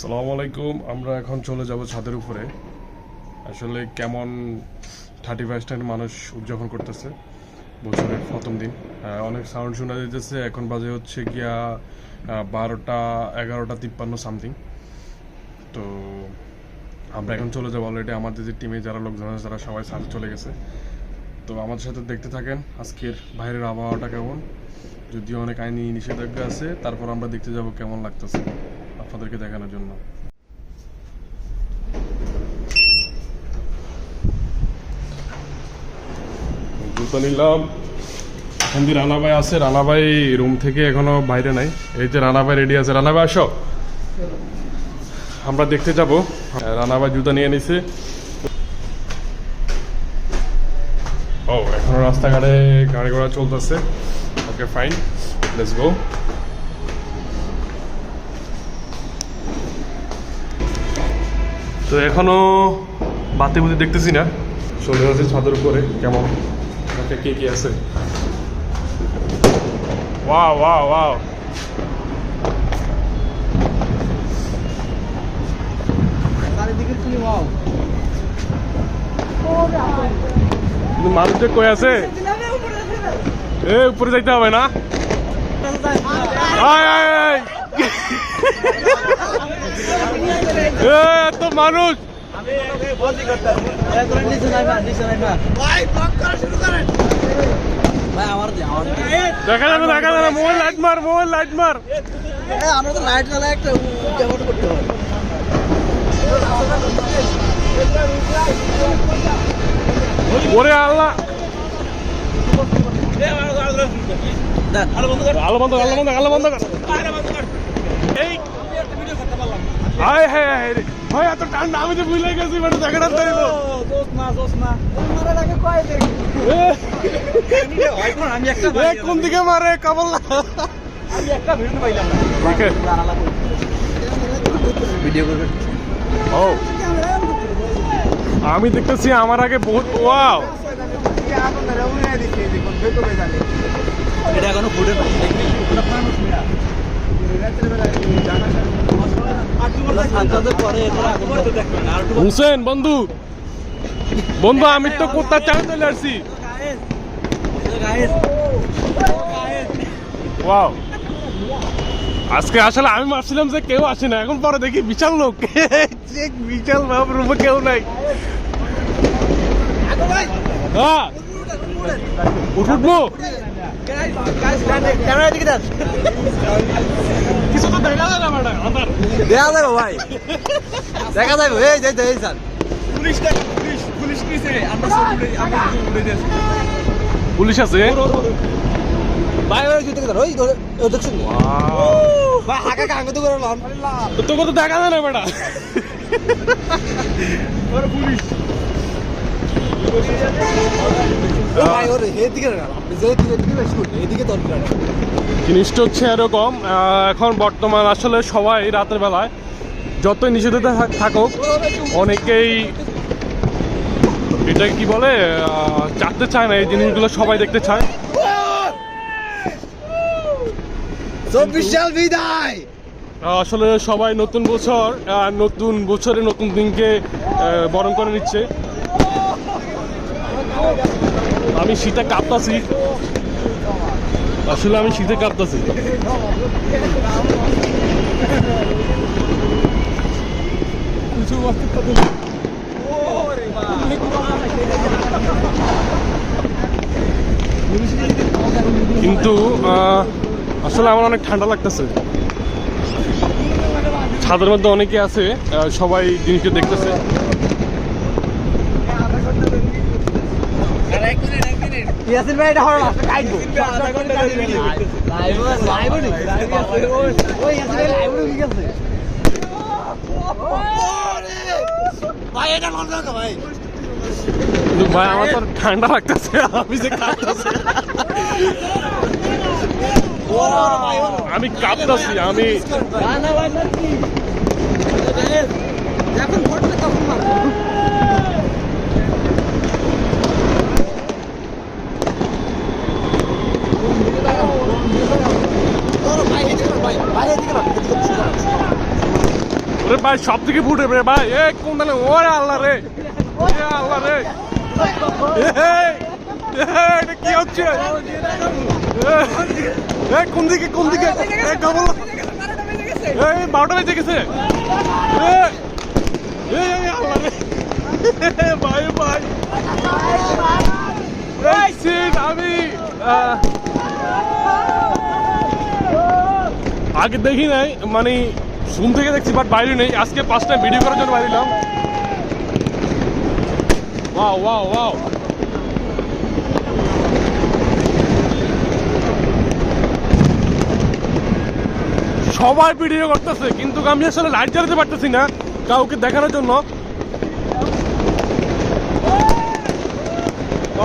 সালামু আলাইকুম আমরা এখন চলে যাব ছাদের উপরে। আসলে কেমন থার্টি ফার্স্টের মানুষ উদযাপন করতেছে বছরের প্রথম দিন। অনেক সাউন্ড শোনা যেতেছে এখন বাজে হচ্ছে গিয়া বারোটা, এগারোটা তিপ্পান্ন সামথিং তো আমরা এখন চলে যাব অলরেডি আমাদের যে টিমে যারা লোকজন আছে, তারা সবাই ছাদে চলে গেছে। তো আমাদের সাথে দেখতে থাকেন আজকের বাইরের আবহাওয়াটা কেমন, যদিও অনেক আইনি নিষেধাজ্ঞা আছে, তারপর আমরা দেখতে যাব কেমন লাগতেছে। আপনাদেরকে দেখানোর জন্য। জুতো নিলাম। আছে রানা রুম থেকে এখনও বাইরে নাই। এই যে রানা ভাই রেডি আছে। রানা ভাই আসো। আমরা দেখতে যাব। রানা ভাই জুতা নিয়ে নিছে। ও, এখনও রাস্তাঘাটে গাড়ি ঘোড়া চলতেছে। ওকে ফাইন লেটস গো তো এখনও বাতি বুতি দেখতেছি না। চলে যাচ্ছে ছাদের উপরে কেমন? ওকে কে কি আছে? ওয়াও চারিদিকে তুমি ওয়াও? কই আছে? এ উপরে যাইতে হবে না? আয় আয় আয়। এত মানুষ। দেখা যাবে দেখা যাবে মোবাইল লাইট মার মোবাইল লাইট মার। আমরা তো লাইট জ্বালা একটা উদযাপন করতে হবে ওরে আল্লাহ আলো বন্ধ কর আলো বন্ধ আলো বন্ধ কর। এই আয় হ্যাঁ হ্যাঁ ভাই এত ঠান্ডা আমি তো ভুলে গেছি মানে দেখাটা না না কয় দেখি? একটা এ কোন দিকে মারে কাবল না। আমি একটা ভিডিও পাইলাম না। ওকে। ভিডিও করবে। ও। আমি দেখতেছি আমার আগে বহুত ওয়াও। এটা এখনও ফুটে না পরে হুসেন, বন্ধু। বন্ধু আমি তো কোথা চাঁদ চলে আসছি। আজকে আসলে আমি ভাবছিলাম যে কেউ আসে না, এখন পরে দেখি বিশাল লোক। বিশাল ভাব রূপে কেউ নাই। হ্যাঁ। উঠবো? কিছু তো দেখা যায় না ম্যাডাম। আমার দেখা যাবে ভাই। দেখা যাবে। এই যে এই স্যার। পুলিশ আছে? ভাই ওই জুতো দেন ওই ওই দেখছেন ভাই হাকা কাঙ্গ তো করে লাম তো তো দেখা যায় না ম্যাডাম। ভাই জিনিসটা হচ্ছে এরকম এখন বর্তমান আসলে সবাই রাতের বেলায় যতই থাক- থাকুক অনেকেই এটা কি বলে চাকতে চায় না এই জিনিসগুলো সবাই দেখতে চায়। বিদায়! আসলে সবাই নতুন বছর নতুন বছরে নতুন দিনকে বরণ করে নিচ্ছে। আমি শীতে কাঁপতাছি। আসলে আমি শীতে কাঁপতাছি। কিন্তু আসলে আমার অনেক ঠান্ডা লাগতেছে। ছাদের মধ্যে অনেকে আছে সবাই জিনিসটা দেখতেছে। ইয়াসিন ভাই এটা লাইভ লাইভ নি ওই ইয়াসিন ভাই লাইভ নি কি ভাই এটা লন না ভাই। ভাই আমার তো ঠান্ডা লাগতেছে আমি যে কাঁপতেছি আমি কাঁপতেছি আমি না না ভাই না কি যখন ঘটবে তখন ভাই ভাই ভাই ভাই ভাই সব থেকে ফুটে রে ভাই। এ কোন দালে? ওরে আল্লাহ রে। এ আল্লাহ রে। এটা কি হচ্ছে? এ, কোন দিকে কোন দিকে? এ ডবল এই বারোটা বেজে গেছে। এ, এ, এ, আল্লাহ রে। ভাই ভাই। এই সিট আমি। আগে দেখি নাই মানে শুন থেকে দেখছি বাট বাইরে নেই। আজকে পাঁচটা ভিডিও করার জন্য বাইরে এলাম ওয়াও ওয়াও ওয়াও সবাই ভিডিও করতেছে, কিন্তু আমি আসলে লাইট জ্বালাতে পারতেছি না, কাউকে দেখানোর জন্য ও,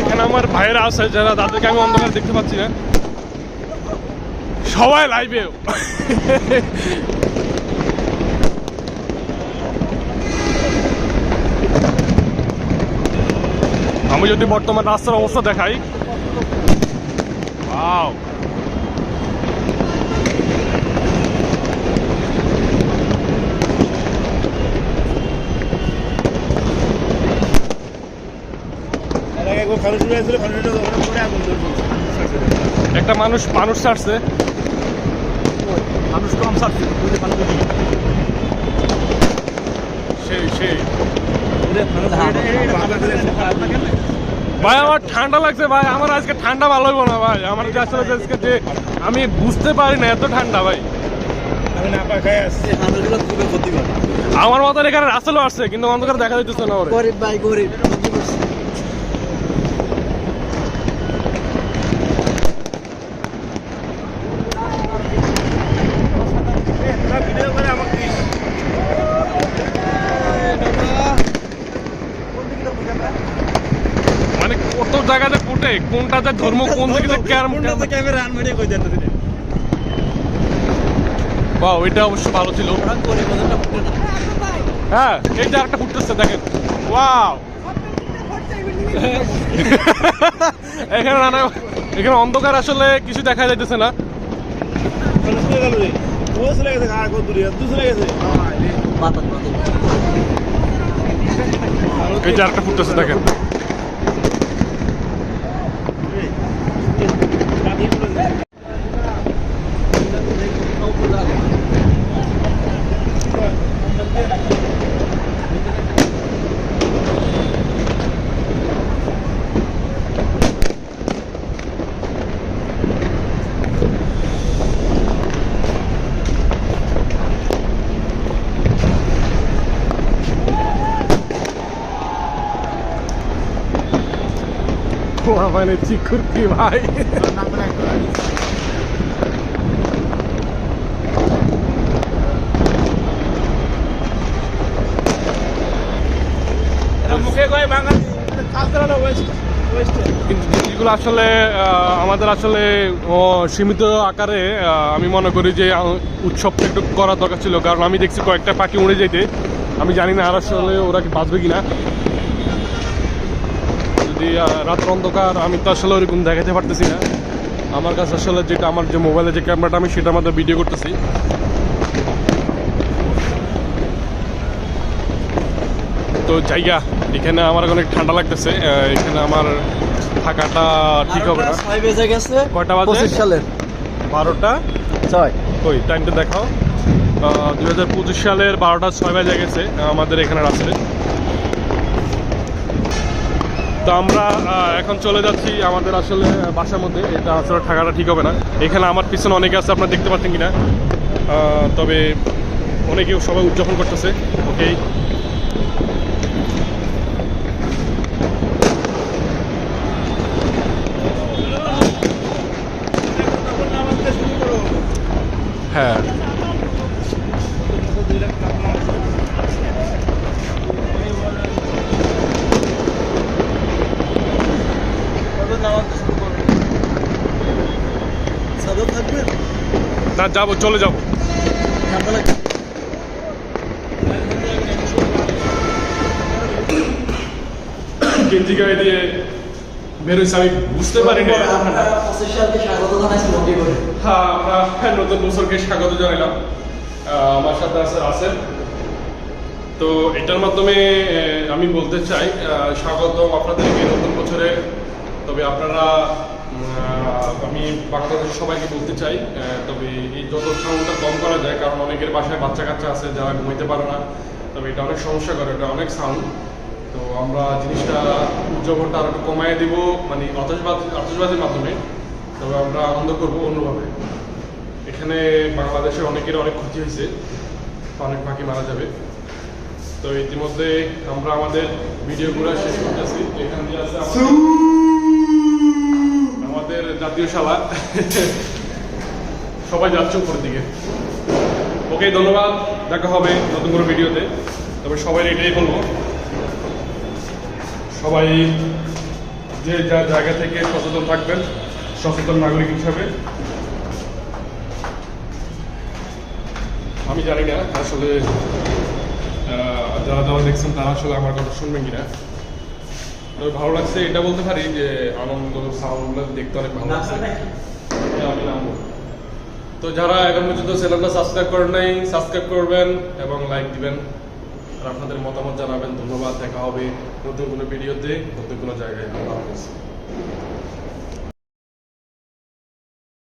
এখানে আমার ভাইয়েরা আছে, যারা তাদেরকে আমি অন্ধকার দেখতে পাচ্ছি না। সবাই লাইভে আমি যদি বর্তমান রাস্তার অবস্থা দেখাই। Wow. একবার ওখানে আগুন একটা মানুষ মানুষ ছাড়ছে। মানুষ কম ছাড়ছে সেই সেই। ভাই আমার ঠান্ডা লাগছে ভাই। আমার আজকে ঠান্ডা ভালো হইব না ভাই। আমার যে আসলে আজকে যে আমি বুঝতে পারি না এত ঠান্ডা ভাই। আমার মতন এখানে রাস্তালো আসছে কিন্তু অন্ধকার দেখা যাইতেছে না ওরে। গরিব ভাই গরিব ক্ষতি করছে। তোরা ভিডিও করে আমাকে দিস মানে কত জায়গাতে ফুটে? কোনটাতে ধর্ম কোন দিকে যে কোনটাতে ক্যামেরা আন ভিডিও কই দেন বা ওইটা অবশ্য ভালো ছিল। হ্যাঁ এই যে একটা ফুটতেছে দেখেন। ওয়াও এখানে নানা এখানে অন্ধকার আসলে কিছু দেখা যাইতেছে না। চলে গেছে এই যে একটা ফুটতেছে দেখেন। মানে চিকুর কি ভাই? জিনিসগুলো আসলে আমাদের আসলে সীমিত আকারে আমি মনে করি যে উৎসবটা একটু করা দরকার ছিল। কারণ আমি দেখছি কয়েকটা পাখি উড়ে যেতে আমি জানি না আর আসলে ওরা কি বাঁচবে কিনা। আহ, রাত্র অন্ধকার আমি তো আসলে ওরকম দেখাতে পারতেছি না। আমার কাছে আসলে যেটা আমার যে মোবাইলে যে ক্যামেরাটা আমি সেটার মধ্যে ভিডিও করতেছি। তো জায়গা এখানে আমার অনেক ঠান্ডা লাগতেছে এখানে আমার থাকাটা ঠিক হবে না। বেজে গেছে। কয়টা বাজে? সালের। বারোটা? ছয়। কই টাইমটা দেখাও। দুই হাজার পঁচিশ সালের বারোটা ছয় বাজে গেছে আমাদের এখানে রাত্রে। তো আমরা এখন চলে যাচ্ছি আমাদের আসলে বাসার মধ্যে। এটা আসলে থাকাটা ঠিক হবে না। এখানে আমার পিছনে অনেকে আছে, আপনারা দেখতে পাচ্ছেন কিনা? তবে অনেকে সবাই উদযাপন করতেছে, ওকে? হ্যাঁ। না যাব চলে যাব। গেঞ্জি গায়ে দিয়ে বেরোইছে আমি বুঝতে পারিনি। হ্যাঁ আমরা নতুন বছরকে স্বাগত জানাইলাম। আমার সাথে আছে আসেন তো এটার মাধ্যমে আমি বলতে চাই স্বাগত আপনাদেরকে নতুন বছরে। তবে আপনারা আমি বাংলাদেশের সবাইকে বলতে চাই তবে এই যত সাউন্ডটা কম করা যায়, কারণ অনেকের বাসায় বাচ্চা কাচ্চা আছে যারা ঘুমাইতে পারে না, তবে এটা অনেক সমস্যা করে, এটা অনেক সাউন্ড। তো আমরা জিনিসটা উদযাপনটা আরও কমায় দিব মানে আতসবাদ আতসবাদের মাধ্যমে। তবে আমরা আনন্দ করব অন্যভাবে। এখানে বাংলাদেশে অনেকের অনেক ক্ষতি হয়েছে, অনেক পাখি মারা যাবে। তো ইতিমধ্যে আমরা আমাদের ভিডিওগুলো শেষ করতেছি। এখান দিয়ে আছে আমাদের- জাতীয় শালা। সবাই যাচ্ছে উপরের দিকে। ওকে, ধন্যবাদ। দেখা হবে নতুন করে ভিডিওতে। তবে সবাই এটাই বলব। সবাই যে যার জায়গা থেকে সচেতন থাকবেন, সচেতন নাগরিক হিসাবে। আমি জানি না, আসলে যারা যারা দেখছেন তারা আসলে আমার কথা শুনবেন কিনা। তবে ভালো লাগছে এটা বলতে পারি যে আনন্দ সাউন্ডগুলো দেখতে অনেক ভালো লাগছে। আমি তো যারা এখন পর্যন্ত চ্যানেলটা সাবস্ক্রাইব করেন নাই সাবস্ক্রাইব করবেন এবং লাইক দিবেন। আর আপনাদের মতামত জানাবেন। ধন্যবাদ দেখা হবে নতুন কোনো ভিডিওতে নতুন কোনো জায়গায়। আল্লাহ হাফেজ।